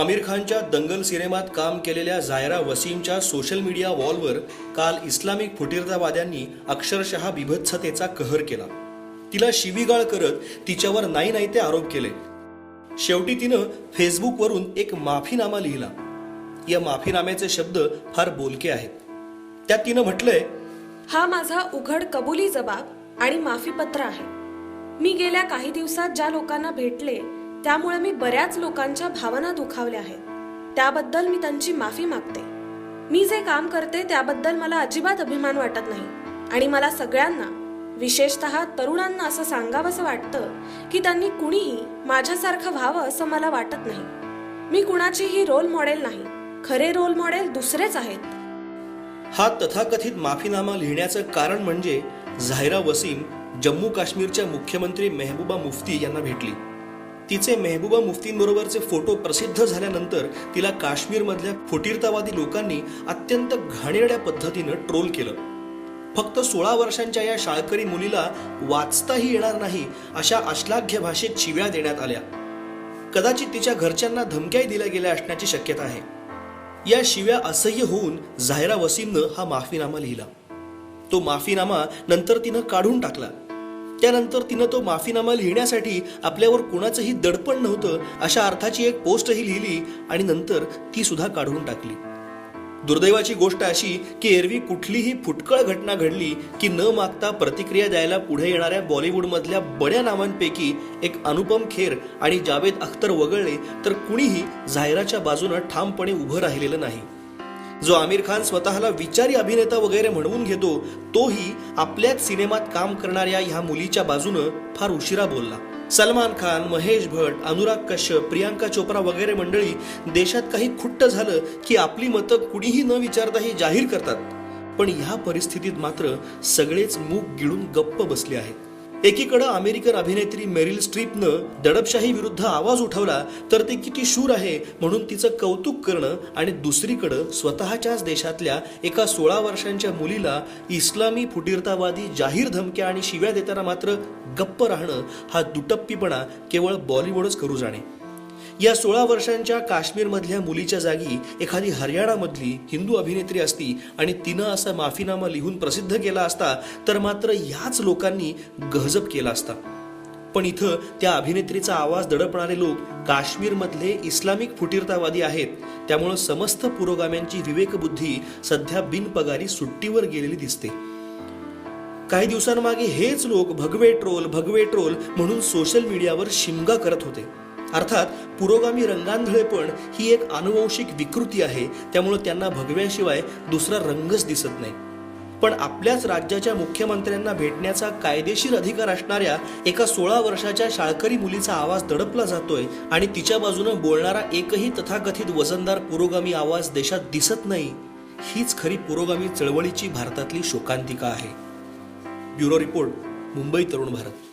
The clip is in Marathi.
आमिर खानच्या दंगल सिनेमात काम केलेल्या जायरा वसीमच्या सोशल मीडिया वॉलवर काल इस्लामिक फुटीरतावाद्यांनी अक्षरशः बिभत्सतेचा कहर केला. तिला शिवीगाळ करत तिच्यावर नाही नाही ते आरोप केले. शेवटी तिनं फेसबुकवरून एक माफीनामा लिहिला. या माफीनाम्याचे शब्द फार बोलके आहेत. त्यात तिनं म्हटलंय हा माझा उघड कबुली जबाब आणि माफीपत्र आहे. मी गेल्या काही दिवसात ज्या लोकांना भेटले त्यामुळे मी बऱ्याच लोकांच्या भावना दुखावल्या आहेत. त्याबद्दल मी त्यांची माफी मागते. मी जे काम करते त्याबद्दल मला अजिबात अभिमान वाटत नाही. आणि मला सगळ्यांना विशेषतः तरुणांना असं सांगावंसं वाटतं की त्यांनी कुणीही माझ्यासारखं व्हावं असं मला वाटत नाही. मी कुणाचीही रोल मॉडेल नाही. खरे रोल मॉडेल दुसरेच आहेत. हा तथाकथित माफीनामा लिहिण्याचं कारण म्हणजे झायरा वसीम जम्मू काश्मीरच्या मुख्यमंत्री मेहबूबा मुफ्ती यांना भेटली. तिचे मेहबूबा मुफ्तींबरोबरचे फोटो प्रसिद्ध झाल्यानंतर तिला काश्मीरमधल्या फुटीरतावादी लोकांनी अत्यंत घाणेरड्या पद्धतीनं ट्रोल केलं. फक्त सोळा वर्षांच्या या शाळकरी मुलीला वाचताही येणार नाही अशा अश्लाघ्य भाषेत शिव्या देण्यात आल्या. कदाचित तिच्या घरच्यांना धमक्याही दिल्या गेल्या असण्याची शक्यता आहे. या शिव्या असह्य होऊन झायरा वसीमनं हा माफीनामा लिहिला. तो माफीनामा नंतर तिनं काढून टाकला. त्यानंतर तिनं तो माफीनामा लिहिण्यासाठी आपल्यावर कुणाचंही दडपण नव्हतं अशा अर्थाची एक पोस्टही लिहिली आणि नंतर ती सुद्धा काढून टाकली. दुर्दैवाची गोष्ट अशी की एरवी कुठलीही फुटकळ घटना घडली की न मागता प्रतिक्रिया द्यायला पुढे येणाऱ्या बॉलिवूडमधल्या बड्या नावांपैकी एक अनुपम खेर आणि जावेद अख्तर वगळले तर कुणीही जाहिराच्या बाजूनं ठामपणे उभं राहिलेलं नाही. जो आमिर खान स्वतःला विचारी अभिनेता वगैरे म्हणवून घेतो तोही आपल्याच सिनेमात काम करणाऱ्या ह्या मुलीच्या बाजूनं फार उशिरा बोलला. सलमान खान महेश भट अनुराग कश्यप प्रियांका चोप्रा वगैरे मंडळी देशात काही खुट्ट झालं की आपली मतं कुणीही न विचारताही जाहीर करतात. पण ह्या परिस्थितीत मात्र सगळेच मूग गिळून गप्प बसले आहेत. एकीकडं अमेरिकन अभिनेत्री मेरिल स्ट्रीपनं दडपशाही विरुद्ध आवाज उठवला तर ते किती शूर आहे म्हणून तिचं कौतुक करणं आणि दुसरीकडं स्वतःच्याच देशातल्या एका सोळा वर्षांच्या मुलीला इस्लामी फुटीरतावादी जाहीर धमक्या आणि शिव्या देताना मात्र गप्प राहणं हा दुटप्पीपणा केवळ बॉलिवूडच करू जाणे. या सोळा वर्षांच्या काश्मीरमधल्या मुलीच्या जागी एखादी हरियाणामधली हिंदू अभिनेत्री असती आणि तिनं असा माफीनामा लिहून प्रसिद्ध केला असता तर मात्र याच लोकांनी गहजब केला असता. पण इथं त्या अभिनेत्रीचा आवाज दडपणारे लोक काश्मीरमधले इस्लामिक फुटीरतावादी आहेत. त्यामुळं समस्त पुरोगाम्यांची विवेकबुद्धी सध्या बिनपगारी सुट्टीवर गेलेली दिसते. काही दिवसांमागे हेच लोक भगवे ट्रोल भगवे ट्रोल म्हणून सोशल मीडियावर शिमगा करत होते. अर्थात पुरोगामी रंगांधळेपण ही एक आनुवंशिक विकृती आहे त्यामुळे त्यांना भगव्याशिवाय दुसरा रंगच दिसत नाही. पण आपल्याच राज्याच्या मुख्यमंत्र्यांना भेटण्याचा कायदेशीर अधिकार असणाऱ्या एका सोळा वर्षाच्या शाळकरी मुलीचा आवाज दडपला जातोय आणि तिच्या बाजूनं बोलणारा एकही तथाकथित वजनदार पुरोगामी आवाज देशात दिसत नाही हीच खरी पुरोगामी चळवळीची भारतातली शोकांतिका आहे. Bureau report Mumbai Tarun Bharat.